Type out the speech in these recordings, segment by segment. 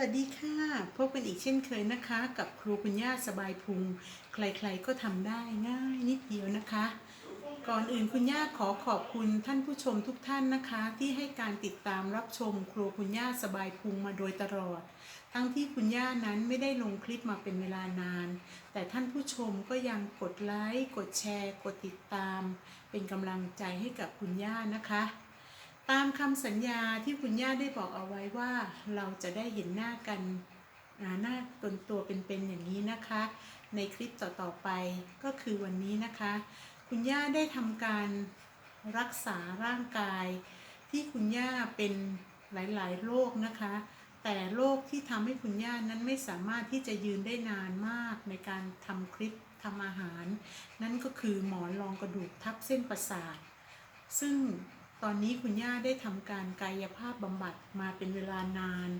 วัสดีค่ะ พบกันอีกเช่นเคยนะคะ กับครูคุณย่าสบายพุง ใครๆก็ทำได้ง่ายนิดเดียวนะคะ ก่อนอื่นคุณย่าขอขอบคุณท่านผู้ชมทุกท่านนะคะ ที่ให้การติดตามรับชมครูคุณย่าสบายพุงมาโดยตลอด ทั้งที่คุณย่านั้นไม่ได้ลงคลิปมาเป็นเวลานาน แต่ท่านผู้ชมก็ยังกดไลค์กดแชร์ กดติดตาม เป็นกำลังใจให้กับคุณย่านะคะ ตามคำสัญญาที่คุณย่าได้บอกเอาไว้ว่าเราจะได้เห็นหน้ากันหน้าตนตัวเป็นๆอย่างนี้นะคะ ในคลิปต่อๆไปก็คือวันนี้นะคะ คุณย่าได้ทำการรักษาร่างกาย ที่คุณย่าเป็นหลายๆโรคนะคะ แต่โรคที่ทำให้คุณย่านั้นไม่สามารถที่จะยืนได้นานมากในการทำคลิปทำอาหาร นั่นก็คือหมอนรองกระดูกทับเส้นประสาท ซึ่ง ตอนนี้คุณย่าได้ทำการกายภาพบำบัดมาเป็นเวลานาน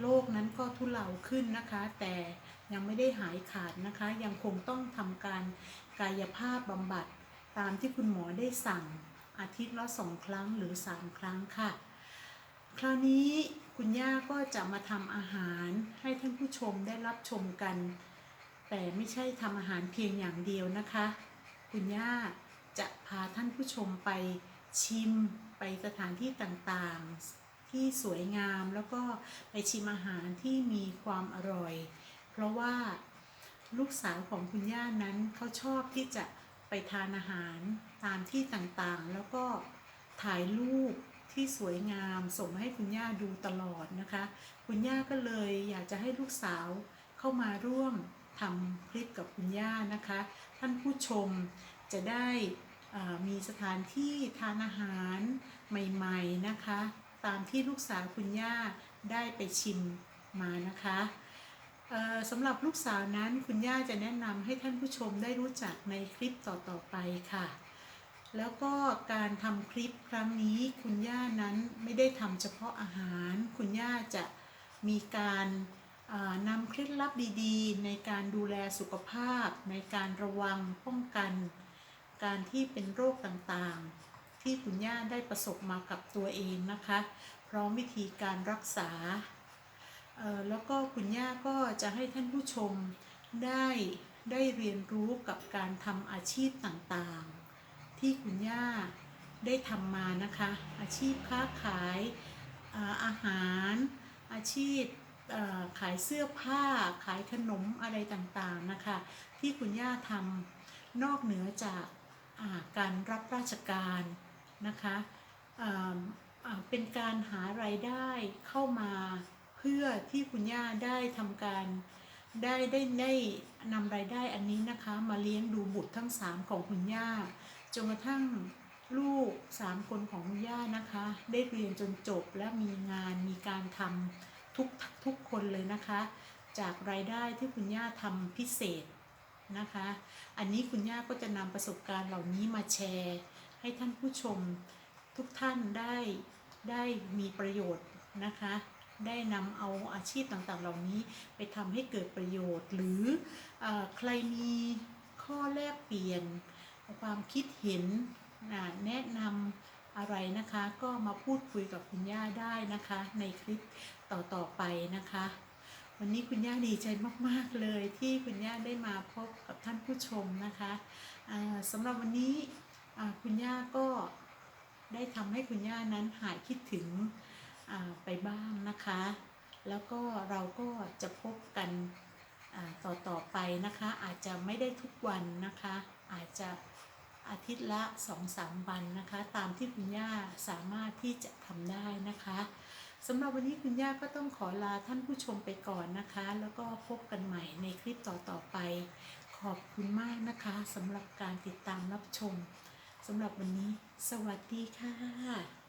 โรคนั้นก็ทุเลาขึ้นนะคะ แต่ยังไม่ได้หายขาดนะคะ ยังคงต้องทำการกายภาพบำบัดตามที่คุณหมอได้สั่งอาทิตย์ละสองครั้งหรือสามครั้งค่ะ คราวนี้คุณย่าก็จะมาทำอาหารให้ท่านผู้ชมได้รับชมกัน แต่ไม่ใช่ทำอาหารเพียงอย่างเดียวนะคะ คุณย่า จะพาท่านผู้ชมไปชิมไปสถานที่ต่างๆ ที่สวยงามแล้วก็ไปชิมอาหารที่มีความอร่อย เพราะว่าลูกสาวของคุณย่านั้นเขาชอบที่จะไปทานอาหารตามที่ต่างๆ แล้วก็ถ่ายรูปที่สวยงามส่งมาให้คุณย่าดูตลอดนะคะ คุณย่าก็เลยอยากจะให้ลูกสาวเข้ามาร่วมทำคลิปกับคุณย่านะคะ ท่านผู้ชมจะได้ มีสถานที่ทานอาหารใหม่ๆนะคะ ตามที่ลูกสาวคุณย่าได้ไปชิมมานะคะสำหรับลูกสาวนั้นคุณย่าจะแนะนำให้ท่านผู้ชมได้รู้จักในคลิปต่อๆไปค่ะ แล้วก็การทำคลิปครั้งนี้คุณย่านั้นไม่ได้ทำเฉพาะอาหาร คุณย่าจะมีการนำเคล็ดลับดีๆ ในการดูแลสุขภาพ ในการระวังป้องกัน การที่เป็นโรคต่างๆ ที่คุณย่าได้ประสบมากับตัวเองนะคะ พร้อมวิธีการรักษา แล้วก็คุณย่าก็จะให้ท่านผู้ชมได้ได้เรียนรู้กับการทำอาชีพต่างๆ ที่คุณย่าได้ทำมานะคะ อาชีพค้าขายอาหาร อาชีพขายเสื้อผ้า ขายขนมอะไรต่างๆนะคะ ที่คุณย่าทำนอกเหนือจาก การรับราชการนะคะเป็นการหารายได้เข้ามาเพื่อที่คุณย่าได้ทำการได้ได้ได้นำรายได้อันนี้นะคะ มาเลี้ยงดูบุตรทั้งสามของคุณย่าจนกระทั่งลูกสามคนของคุณย่านะคะ ได้เรียนจนจบและมีงานมีการทำทุกทุกคนเลยนะคะ จากรายได้ที่คุณย่าทำพิเศษ นะคะ อันนี้คุณย่าก็จะนำประสบการณ์เหล่านี้มาแชร์ ให้ท่านผู้ชมทุกท่านได้ได้มีประโยชน์นะคะ ได้นำเอาอาชีพต่างๆ เหล่านี้ไปทำให้เกิดประโยชน์ หรืออใครมีข้อแลกเปลี่ยน ความคิดเห็นแนะนำอะไรนะคะ ก็มาพูดคุยกับคุณย่าได้นะคะ ในคลิปต่อๆไปนะคะ วันนี้คุณย่าดีใจมาก ๆ เลยที่คุณย่าได้มาพบกับท่านผู้ชมนะคะสำหรับวันนี้คุณย่าก็ได้ทำให้คุณย่านั้นหายคิดถึงไปบ้างนะคะ แล้วก็เราก็จะพบกันต่อต่อไปนะคะ อาจจะไม่ได้ทุกวันนะคะ อาจจะอาทิตย์ละสองสามวันนะคะ ตามที่คุณย่าสามารถที่จะทำได้นะคะ สำหรับวันนี้คุณย่าก็ต้องขอลาท่านผู้ชมไปก่อนนะคะ แล้วก็พบกันใหม่ในคลิปต่อๆไป ขอบคุณมากนะคะสำหรับการติดตามรับชมสำหรับวันนี้ สวัสดีค่ะ